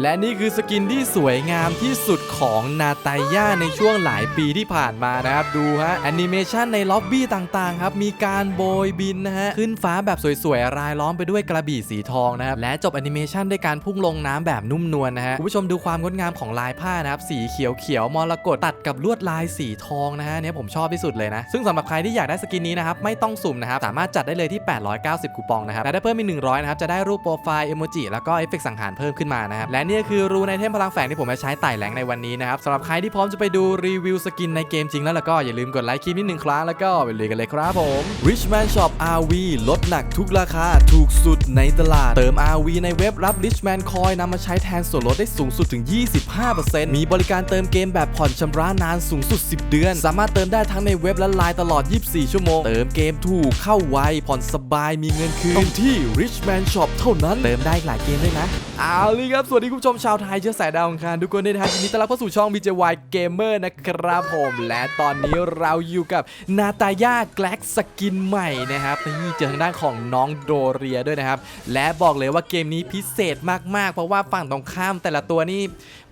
และนี่คือสกินที่สวยงามที่สุดของนาตาย่าในช่วงหลายปีที่ผ่านมานะครับ ดูฮะแอนิเมชันในล็อบบี้ต่างๆ ครับ มีการโบยบินนะฮะ ขึ้นฟ้าแบบสวยๆ รายล้อมไปด้วยกระบี่สีทองนะครับ และจบแอนิเมชันด้วยการพุ่งลงน้ำแบบนุ่มนวลนะฮะ คุณผู้ชมดูความงดงามของลายผ้านะครับ สีเขียวๆมรกตตัดกับลวดลายสีทองนะฮะเนี่ยผมชอบที่สุดเลยนะ ซึ่งสำหรับใครที่อยากได้สกินนี้นะครับไม่ต้องสุ่มนะครับสามารถจัดได้เลยที่ 890 คูปองนะครับและถ้เพิ่มอีก100นะครับจะได้รูปโปรไฟล์เอโมจิแล้วก็เอฟเฟกต์สังหารเพิ่มขึ้นมานะครับและนี่คือรูในเทมพลังแฝงที่ผมจะใช้ไต่แหลงในวันนี้นะครับสำหรับใครที่พร้อมจะไปดูรีวิวสกินในเกมจริงแล้วแล้วก็อย่าลืมกดไลค์คลิปนี้หนึ่งครั้งแล้วก็ไปเลยกันเลยครับผม Richman Shop RV ลดหนักทุกราคาถูกสุดในตลาด เติม RV ในเว็บรับ Richman Coin นำมาใช้แทนส่วนลดได้สูงสุดถึง 25%มีบริการเติมเกมแบบผ่อนชำระนานสูงสุด 10 เดือน สามารถเติมได้ทั้งในเว็บและไลน์ตลอด 24 ชั่วโมง เติมเกมถูกเข้าไวผ่อนสบายมีเงินคืนต้องที่ Richman Shop เท่านั้นเติมได้หลายเกมด้วยนะเอาเลยครับสวัสดีคุณผู้ชมชาวไทยเชื้อสายดาวอังคารทุกคนด้วยนะครับยินดีต้อนรับเข้าสู่ช่อง BJY Gamer นะครับผมและตอนนี้เราอยู่กับนาตาย่าแกล็กสกินใหม่นะครับนี่เจอทางด้านของน้องโดเรียด้วยนะครับ และบอกเลยว่าเกมนี้พิเศษมากๆ เพราะว่าฝั่งตรงข้ามแต่ละตัวนี่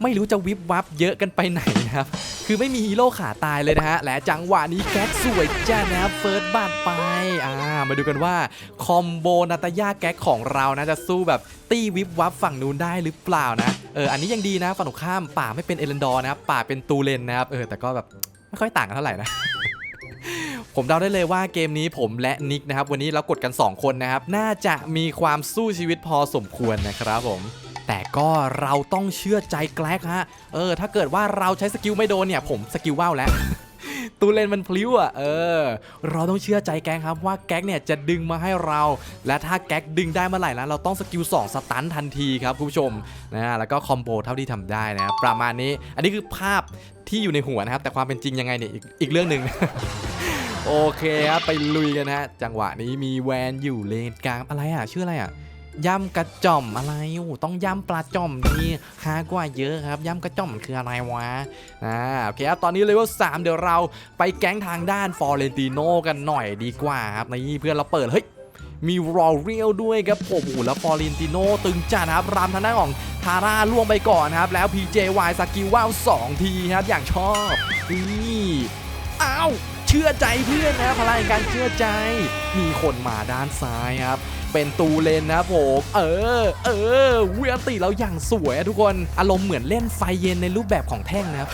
ไม่รู้จะวิบวับเยอะกันไปไหนนะครับคือไม่มีฮีโร่ขาตายเลยนะฮะและจังหวะนี้แก๊กสวยจ้านะเฟิร์สบัตไปอ่ามาดูกันว่าคอมโบนาตาย่าแก๊กของเรานะจะสู้แบบตี้วิบวับฝั่งนู้นได้หรือเปล่านะเอออันนี้ยังดีนะฝั่งตรงข้ามป่าไม่เป็นเอเลนดอร์นะครับป่าเป็นตูเลนนะครับเออแต่ก็แบบไม่ค่อยต่างกันเท่าไหร่นะผมเดาได้เลยว่าเกมนี้ผมและนิกนะครับ วันนี้เรากดกัน 2 คนนะครับ น่าจะมีความสู้ชีวิตพอสมควรนะครับผม แต่ก็เราต้องเชื่อใจแกลกฮะ เออ ถ้าเกิดว่าเราใช้สกิลไม่โดนเนี่ย ผมสกิลว่าวแล้ว ตูเลนมันพลิ้วอะเออ เราต้องเชื่อใจแก๊งครับว่าแก๊กเนี่ยจะดึงมาให้เรา และถ้าแก๊กดึงได้เมื่อไหร่นะเราต้องสกิล2สตันทันทีครับคุณผู้ชมนะแล้วก็คอมโบเท่าที่ทำได้นะครับประมาณนี้อันนี้คือภาพที่อยู่ในหัวนะครับ แต่ความเป็นจริงยังไงเนี่ยอีกเรื่องหนึ่งโอเคครับไปลุยกันฮะจังหวะนี้มีแวนอยู่เลนกลางอะไรอะชื่ออะไรอะ ย่ำกระจ่อมอะไรโอ้ต้องย่ำปลาจ่อมนี่ฮากว่าเยอะครับย่ำกระจ่อมมันคืออะไรวะอ่าโอเคครับตอนนี้เลยว่า3เดี๋ยวเราไปแก๊งทางด้านฟอร์เรนติโนกันหน่อยดีกว่าครับนี่เพื่อนเราเปิดเฮ้ยมีรอเรียลด้วยครับผมโอ้โหแล้วฟอร์เรนติโนตึงจัดนะครับรามทางด้านของทาร่าล่วงไปก่อนครับ แล้ว PJY สกิลว่าว2ทีครับ อย่างชอบนี่อ้าว เชื่อใจเพื่อนนะพลังแห่งการเชื่อใจ มีคนมาด้านซ้ายครับเป็นตูเลนนะครับผม เออ เออเวียนติเราอย่างสวยทุกคน อารมณ์เหมือนเล่นไฟเย็นในรูปแบบของแท่งนะครับ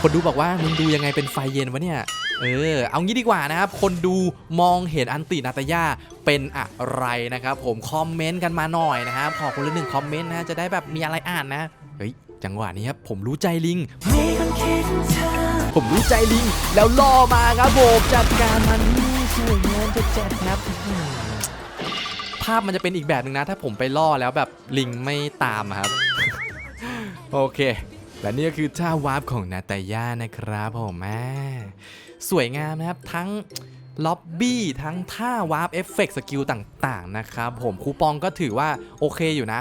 คนดูบอกว่ามึงดูยังไงเป็นไฟเย็นวะเนี่ย เออ เอางี้ดีกว่านะครับ คนดูมองเห็นอันตินาตายาเป็นอะไรนะครับ ผมคอมเมนต์กันมาหน่อยนะครับ ขอคนละหนึ่งคอมเมนต์นะจะได้แบบมีอะไรอ่านนะ เฮ้ย จังหวะนี้ครับผมรู้ใจลิง ผมรู้ใจลิง แล้วล่อมาครับผมจัดการมันนี่สวยงามจัดจัดครับภาพมันจะเป็นอีกแบบหนึ่งนะ ถ้าผมไปล่อแล้วแบบลิงไม่ตามครับ โอเค และนี่ก็คือท่าวาร์ปของนาตาย่านะครับผมแม่สวยงามนะครับทั้งล็อบบี้ทั้งท่าวาร์ปเอฟเฟกต์สกิลต่างๆนะครับผมคูปองก็ถือว่าโอเคอยู่นะ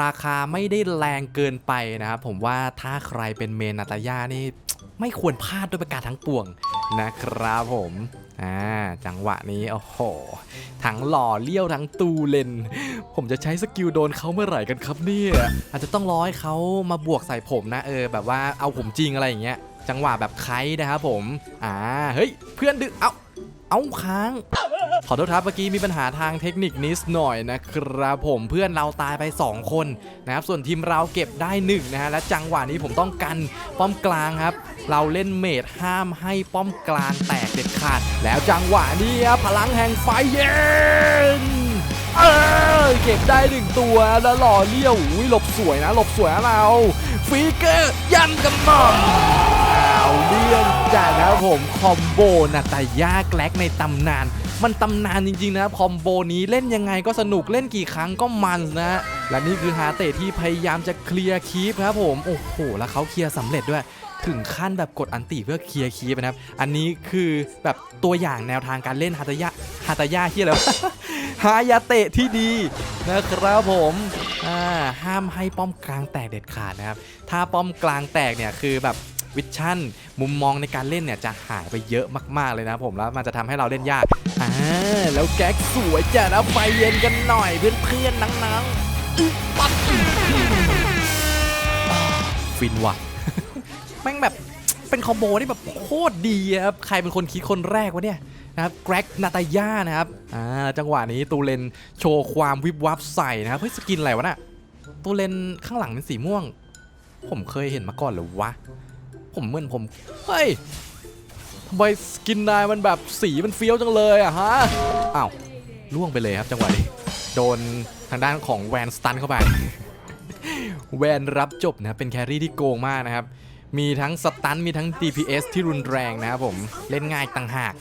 ราคาไม่ได้แรงเกินไปนะครับผมว่าถ้าใครเป็นเมนนาตาย่านี่ ไม่ควรพลาดด้วยประการทั้งปวงนะครับผมอ่าจังหวะนี้โอ้โหทั้งหล่อเลี้ยวทั้งตูเลน ผมจะใช้สกิลโดนเขาเมื่อไหร่กันครับเนี่ยอาจจะต้องร้อให้เขามาบวกใส่ผมนะเออ แบบว่าเอาผมจริงอะไรอย่างเงี้ยจังหวะแบบไคนะครับผมอ่าเฮ้ยเพื่อนดึงเอาเอาค้างขอโทษครับเมื่อกี้มีปัญหาทางเทคนิคนิดหน่อยนะครับผมเพื่อนเราตายไป 2 คนนะครับส่วนทีมเราเก็บได้1นะฮะและจังหวะนี้ผมต้องกันป้อมกลางครับ เราเล่นเมดห้ามให้ป้อมกลางแตกเด็ดขาด แล้วจังหวะนี้พลังแห่งไฟเย็นเออเก็บได้หนึ่งตัวแล้วหล่อเลี้ยวอุ้ยหลบสวยนะหลบสวยนะเราฟีเกอร์ยันกันหน่อยเอาเรื่องจัดนะผมคอมโบนาตายาแล็กในตำนาน มันตำนานจริงๆนะคอมโบนี้เล่นยังไงก็สนุกเล่นกี่ครั้งก็มันนะ และนี่คือฮาเตะที่พยายามจะเคลียร์คีปครับผมโอ้โหแล้วเขาเคลียร์สำเร็จด้วย ถึงขั้นแบบกดอันติเพื่อเคลียร์คีปนะครับ อันนี้คือแบบตัวอย่างแนวทางการเล่นฮาตายาฮาตายาที่อะไรวะฮายาเตะที่ดีนะครับผมอ่าห้ามให้ป้อมกลางแตกเด็ดขาดนะครับ ถ้าป้อมกลางแตกเนี่ยคือแบบวิชั่นมุมมองในการเล่นเนี่ยจะหายไปเยอะมาก ๆ เลยนะผมแล้วมันจะทำให้เราเล่นยากอ่าแล้วแก๊กสวยจ้ะนะไฟเย็นกันหน่อยเพื่อนๆนังๆอึ๊บปั๊บอื้อหือฟินว่ะ แม่งแบบเป็นคอมโบที่แบบโคตรดีครับ ใครเป็นคนคิดคนแรกวะเนี่ยนะครับแกร็กนาตาย่านะครับ อ่า จังหวะนี้ตูเลนโชว์ความวิบวับใส่นะครับ เฮ้ย สกินอะไรวะน่ะตูเลนข้างหลังเป็นสีม่วง ผมเคยเห็นมาก่อนหรือวะ ผมเหมือนผม เฮ้ยทำไมสกินนายมันแบบสีมันเฟี้ยวจังเลยอะฮะ อ้าวล่วงไปเลยครับจังหวะนี้ โดนทางด้านของแวนสตันเข้าไป แวนรับจบนะเป็นแครี่ที่โกงมากนะครับ มีทั้งสตันมีทั้ง DPS ที่รุนแรงนะครับผมเล่นง่ายต่างหาก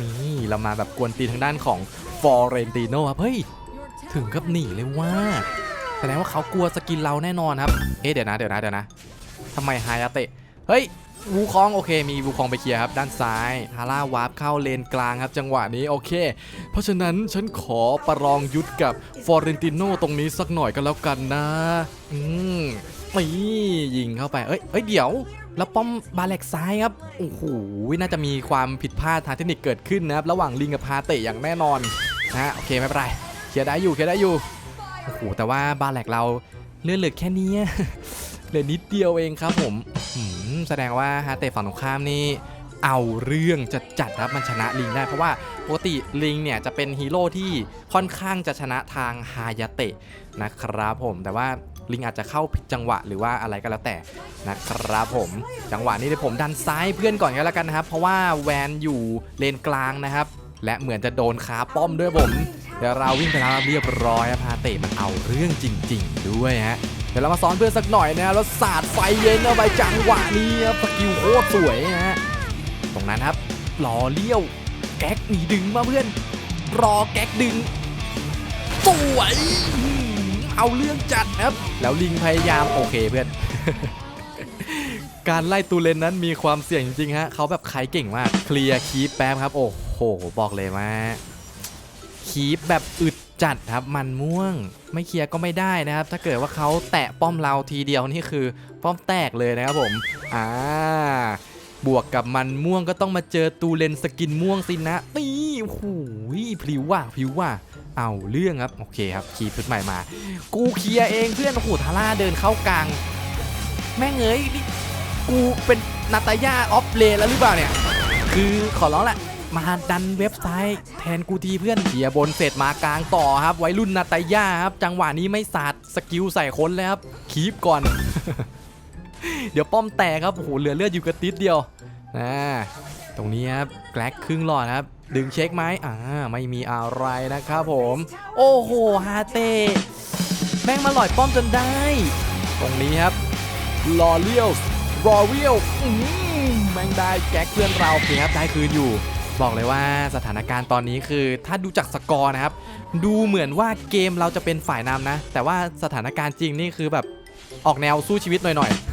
นี่เรามาแบบกวนตีทางด้านของฟอเรนติโนครับ เฮ้ย ถึงกับหนีเลยว่าแสดงว่าเขากลัวสกินเราแน่นอนครับ เอ๊ะเดี๋ยวนะเดี๋ยวนะเดี๋ยวนะทำไมไฮยาเตะ เฮ้ยวูคองโอเคมีวูคองไปเคลียร์ครับด้านซ้ายฮาร่าวาร์ปเข้าเลนกลางครับจังหวะนี้โอเค เพราะฉะนั้นฉันขอประลองยุทธกับฟอเรนติโนตรงนี้สักหน่อยก็แล้วกันนะ อืม นี่ยิงเข้าไป เอ้ยเอ้ยเดี๋ยว แล้วป้อมบาเล็กซ้ายครับ โอ้โห น่าจะมีความผิดพลาดทางเทคนิคเกิดขึ้นนะครับ ระหว่างลิงกับพาเตะอย่างแน่นอนนะฮะ โอเคไม่เป็นไร เคลียร์ได้อยู่ เคลียร์ได้อยู่ โอ้โห แต่ว่าบาเล็กเราเลื่อนเหลือแค่นี้เหลือนิดเดียวเองครับผมอืมแสดงว่าฮาเตะฝั่งตรงข้ามนี่เอาเรื่องจะจัดครับมันชนะลิงได้เพราะว่าปกติลิงเนี่ยจะเป็นฮีโร่ที่ค่อนข้างจะชนะทางฮายาเตะนะครับผมแต่ว่า ลิงอาจจะเข้าผิดจังหวะหรือว่าอะไรก็แล้วแต่นะครับผมจังหวะนี้เดี๋ยวผมดันซ้ายเพื่อนก่อนก็แล้วกันนะครับ เพราะว่าแวนอยู่เลนกลางนะครับ และเหมือนจะโดนขาป้อมด้วยผม เดี๋ยวเราวิ่งไปแล้วเรียบร้อยครับฮาเตะมันเอาเรื่องจริง ๆ ด้วยฮะเดี๋ยวเรามาซ้อนเพื่อนสักหน่อยนะรับแล้วสาดไฟเย็นเข้าไปจังหวะนี้ครับสกิลโคตรสวยนะฮะตรงนั้นครับรอเลี้ยวแก๊กหนีดึงมาเพื่อน รอแก๊กดึงสวย เอาเรื่องจัดครับ แล้วลิงพยายามโอเคเพื่อน การไล่ตูเลนนั้นมีความเสี่ยงจริงๆฮะเขาแบบไขเก่งมาก เคลียร์คีปแป๊บครับ โอ้โห บอกเลยว่าคีปแบบอึดจัดครับมันม่วง ไม่เคลียร์ก็ไม่ได้นะครับ ถ้าเกิดว่าเขาแตะป้อมเราทีเดียวนี่คือ ป้อมแตกเลยนะครับผมอ่าบวกกับมันม่วงก็ต้องมาเจอตูเลนสกินม่วงสินะนี่โอ้โหพลิ้วว่ะพลิ้วว่ะ เอาเรื่องครับโอเคครับคีย์ชุดใหม่มา กูเคลียร์เองเพื่อนโอ้โหทาร่าเดินเข้ากลาง แม่งเอ้ยนี่กูเป็นนาตาย่าออฟเลนแล้วหรือเปล่าเนี่ย คือขอร้องแหละมาดันเว็บไซต์ แทนกูทีเพื่อนเขียบนเสร็จมากลางต่อครับ ไว้รุ่นนาตาย่าครับ จังหวะนี้ไม่สาดสกิลใส่คนเลยครับคีปก่อน เดี๋ยวป้อมแตกครับโอ้โหเหลือเลือดอยู่กระติดเดียวนะตรงนี้ครับแกลกครึ่งหลอดครับ ดึงเช็คไหมอ่า ไม่มีอะไรนะครับผม โอ้โห ฮาเต้แม่งมาหลอยป้อมจนได้ ตรงนี้ครับลอเลียลรอเรียลแม่งได้แก๊กเพื่อนเราโอเคครับได้คืนอยู่ บอกเลยว่าสถานการณ์ตอนนี้คือ ถ้าดูจากสกอร์นะครับ ดูเหมือนว่าเกมเราจะเป็นฝ่ายนำนะ แต่ว่าสถานการณ์จริงนี่คือแบบออกแนวสู้ชีวิตหน่อยๆ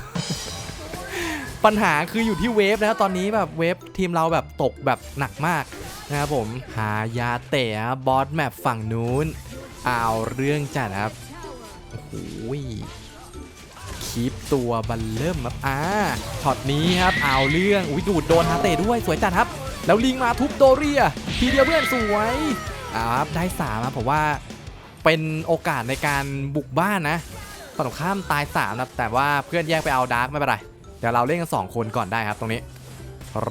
ปัญหาคืออยู่ที่เวฟนะครับตอนนี้แบบเวฟทีมเราแบบตกแบบหนักมากนะครับผมหายาเตะบบอสแมปฝั่งนู้นเอาเรื่องจัดครับโอ้โหคีปตัวบันเริ่มครับอ่าช็อตนี้ครับเอาเรื่องอุ้ยดูดโดนฮาเตะด้วยสวยจัดครับ แล้วลิงมาทุบโดเรีย ทีเดียวเพื่อนสวยอ่าครับได้สามครับผมว่าเป็นโอกาสในการบุกบ้านนะฝั่งตรงข้ามตายสามนะแต่ว่าเพื่อนแยกไปเอาดาร์กไม่เป็นไร เดี๋ยวเราเล่นกันสองคนก่อนได้ครับตรงนี้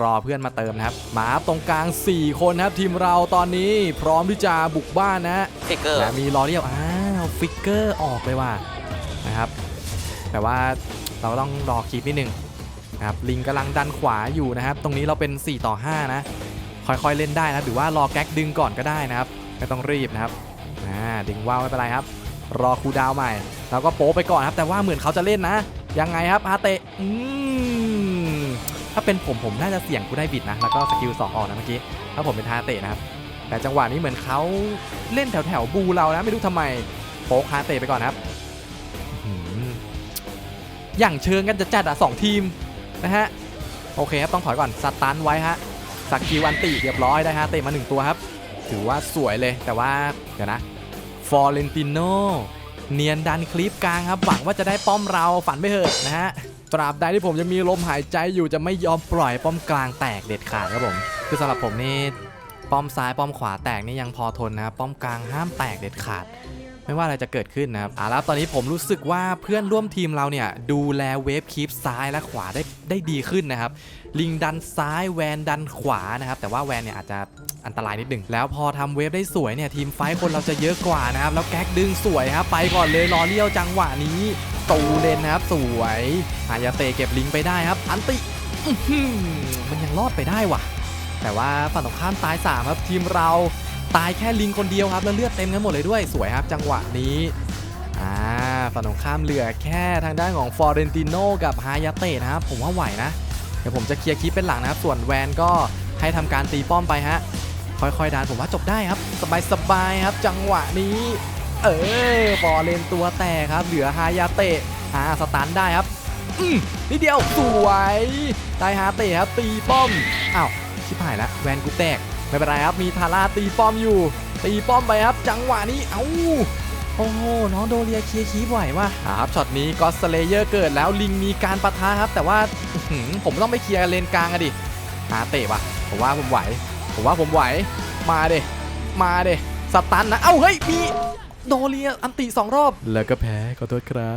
รอเพื่อนมาเติมนะครับ มาครับตรงกลาง 4 คนนะครับ ทีมเราตอนนี้พร้อมที่จะบุกบ้านนะเทเกอร์และมีลอเรียลอ้าวฟิกเกอร์ออกไปว่านะครับ แต่ว่าเราต้องรอคลิปนิดนึงนะครับลิงกำลังดันขวาอยู่นะครับ ตรงนี้เราเป็น 4 ต่อ 5 นะ ค่อยๆเล่นได้นะหรือว่ารอแก๊กดึงก่อนก็ได้นะครับไม่ต้องรีบนะครับอ่าดึงว่าวไม่เป็นไรครับ รอคูลดาวน์ใหม่ แล้วก็โป๊ไปก่อนครับ แต่ว่าเหมือนเขาจะเล่นนะ ยังไงครับฮาเตะอืมถ้าเป็นผมผมน่าจะเสี่ยงกูได้บิดนะ แล้วก็สกิล2องออกนะเมื่อกี้ ถ้าผมเป็นฮาเตะนะครับ แต่จังหวะนี้เหมือนเขาเล่นแถวแถวบูเรานะ ไม่รู้ทำไมโป๊กฮาเตะไปก่อนนะครับอย่างเชิงกันจะจัดอะสองทีมนะฮะ โอเคครับต้องถอยก่อนสตันไว้ฮะสักกิวอันติเรียบร้อยได้ฮะเตะมาหนึ่งตัวครับ ถือว่าสวยเลยแต่ว่าเดี๋ยวนะฟอร์เรนติโน เนียนดันคลิปกลางครับ หวังว่าจะได้ป้อมเราฝันไปเถอะนะฮะตราบใดที่ผมยังมีลมหายใจอยู่จะไม่ยอมปล่อยป้อมกลางแตกเด็ดขาดครับผม คือสำหรับผมนี่ป้อมซ้ายป้อมขวาแตกนี่ยังพอทนนะครับป้อมกลางห้ามแตกเด็ดขาด ไม่ว่าอะไรจะเกิดขึ้นนะครับอะแล้วตอนนี้ผมรู้สึกว่าเพื่อนร่วมทีมเราเนี่ยดูแลเวฟคีปซ้ายและขวาได้ได้ดีขึ้นนะครับ ลิงดันซ้ายแวนดันขวานะครับ แต่ว่าแวนเนี่ยอาจจะอันตรายนิดหนึ่งแล้วพอทำเวฟได้สวยเนี่ยทีมไฟคนเราจะเยอะกว่านะครับ แล้วแก๊กดึงสวยครับไปก่อนเลยรอเลี้ยวจังหวะนี้ตูเลนนะครับ สวยอายาเตเก็บลิงไปได้ครับ อันติมันยังรอดไปได้ว่ะ แต่ว่าฝั่งตรงข้ามตายสามครับทีมเรา ตายแค่ลิงคนเดียวครับแล้วเลือดเต็มกันหมดเลยด้วยสวยครับจังหวะนี้อ่าฝั่งตรงข้ามเหลือแค่ทางด้านของฟอร์เรนติโนกับฮายาเตะนะครับผมว่าไหวนะ เดี๋ยวผมจะเคลียร์คลิปเป็นหลังนะครับ ส่วนแวนก็ให้ทำการตีป้อมไปฮะค่อยๆดันผมว่าจบได้ครับ สบายๆครับ จังหวะนี้ เออฟอร์เรนตัวแตกครับ เหลือฮายาเตะอ่าสตันได้ครับอืมนิดเดียวสวยได้ฮาเตะครับตีป้อมอ้าวชิบหายแล้วแวนกูแตก ไม่เป็นไรครับมีทาร่าตีป้อมอยู่ ตีป้อมไปครับ จังหวะนี้ เอ้าโอ้โหน้องโดเรียเคลียร์คีบไหวว่ะอ่าครับช็อตนี้ก็สเลเยอร์เกิดแล้วลิงมีการปะทะครับ แต่ว่าอื้อหือผมต้องไปเคลียร์เลนกลางอะดิหาเตะว่ะผมว่าผมไหว ผมว่าผมไหวมาเดมาเดสตันนะเอ้าเฮ้ยมีโดเรียอันติสองรอบ แล้วก็แพ้ขอโทษครับ